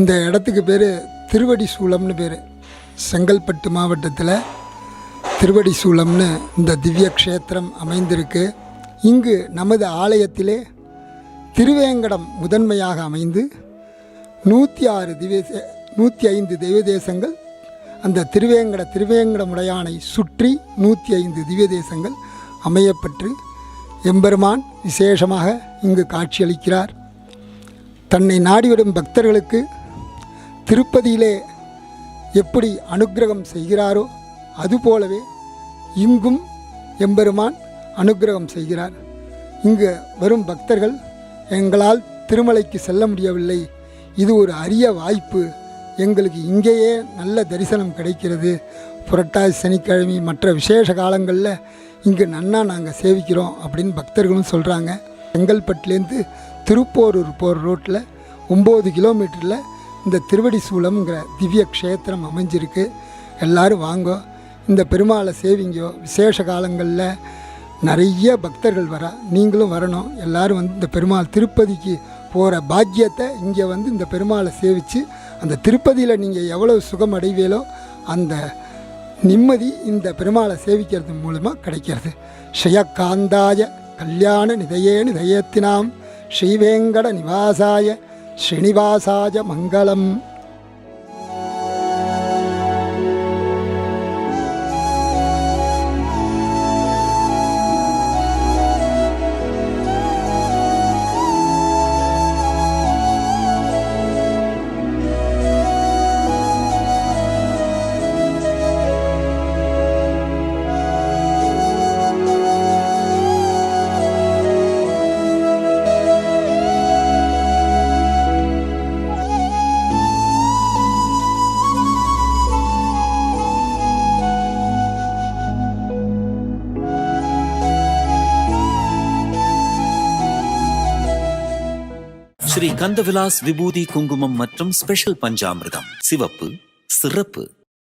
இந்த இடத்துக்கு பேர் திருவடி சூளம்னு பேர். செங்கல்பட்டு மாவட்டத்தில் திருவடி சூளம்னு இந்த திவ்ய க்ஷேத்திரம் அமைந்திருக்கு. இங்கு நமது ஆலயத்திலே திருவேங்கடம் முதன்மையாக அமைந்து நூற்றி ஆறு திவ்ய நூற்றி ஐந்து தெய்வ தேசங்கள் அந்த திருவேங்கட திருவேங்கடமுடையானை சுற்றி நூற்றி ஐந்து திவ்ய தேசங்கள் அமையப்பெற்று எம்பெருமான் விசேஷமாக இங்கு காட்சியளிக்கிறார். தன்னை நாடிவிடும் பக்தர்களுக்கு திருப்பதியிலே எப்படி அனுக்கிரகம் செய்கிறாரோ அதுபோலவே இங்கும் எம்பெருமான் அனுக்கிரகம் செய்கிறார். இங்கு வரும் பக்தர்கள் எங்களால் திருமலைக்கு செல்ல முடியவில்லை. இது ஒரு அரிய வாய்ப்பு. எங்களுக்கு இங்கேயே நல்ல தரிசனம் கிடைக்கிறது. புரட்டாசி சனிக்கிழமை மற்ற விசேஷ காலங்களில் இங்கு நன்னா நாங்கள் சேவிக்கிறோம் அப்படின்னு பக்தர்களும் சொல்கிறாங்க செங்கல்பட்டுலேருந்து திருப்போரூர் போகிற ரோட்டில் ஒம்பது கிலோமீட்டரில் இந்த திருவடி சூலம்ங்கிற திவ்ய க்ஷேத்திரம் அமைஞ்சிருக்கு. எல்லாரும் வாங்கோ. இந்த பெருமாளை சேவிங்கோ. விசேஷ காலங்களில் நிறைய பக்தர்கள் வர. நீங்களும் வரணும். எல்லோரும் வந்து இந்த பெருமாள் திருப்பதிக்கு போகிற பாக்கியத்தை இங்கே வந்து இந்த பெருமாளை சேவித்து அந்த திருப்பதியில் நீங்கள் எவ்வளவு சுகம் அடைவீலோ அந்த நிம்மதி இந்த பெருமாளை சேவிக்கிறது மூலமாக கிடைக்கிறது. ஸ்ரீயகாந்தாய கல்யாண நிதையே நிதயத்தினாம். ஸ்ரீவேங்கட நிவாசாய ஸ்ரீனிவாசாய மங்களம். ஸ்ரீ கந்தவிலாஸ் விபூதி குங்குமம் மற்றும் ஸ்பெஷல் பஞ்சாமிர்தம். சிவப்பு சிறப்பு